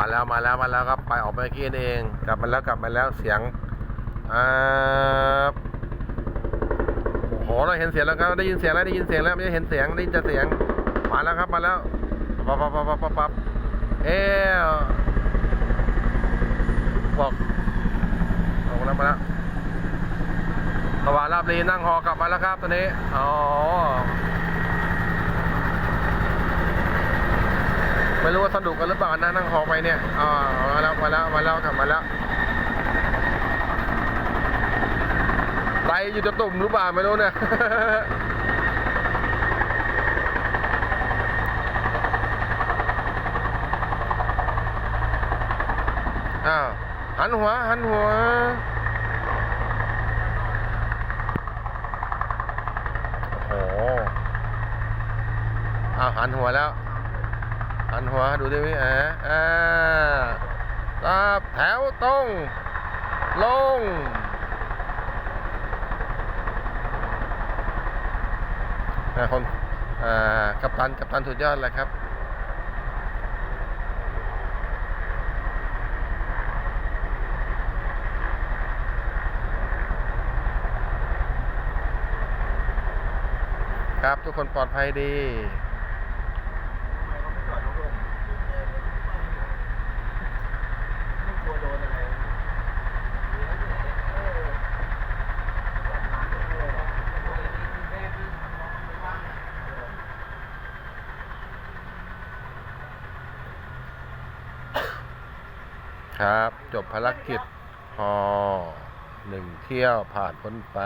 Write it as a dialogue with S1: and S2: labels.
S1: มาแล้วมาแล้วมาแล้วครับไปออกไปเมื่อกี้นี่เอง กลับมาแล้วกลับมาแล้วเสียงอ่าโอ้โหเราเห็นเสียงแล้วครับได้ยินเสียงแล้วได้ยินเสียงแล้วไม่ได้เห็นเสียงได้ยินแต่เสียงมาแล้วครับมาแล้วปั๊บปั๊บปั๊บปั๊บปั๊บเอ๊ะบอกออกมาแล้วมาแล้วสว่างราบรีนั่งหอกลับมาแล้วครับตอนนี้อ๋อ ไม่รู้ว่าสนุกกันหรือเปล่านะนั่งหอไปเนี่ยอ๋อมาแล้วมาแล้วมาแล้วกลับมาแล้วไตอยู่จะตุ่มหรือเปล่าไม่รู้เนี่ยอ้าวหันหัวหันหัวโอ้โหอ้าวหันหัวแล้ว หันหัวดูดิวิแออ่าตาแถวตรง ลง คนอ่ากัปตันกัปตันสุดยอดเลยครับครับทุกคนปลอดภัยดี
S2: ไม่กลัวโดนอะไรเค
S1: รับ จบภารกิจพอหนึ่งเที่ยวผ่านพ้นไป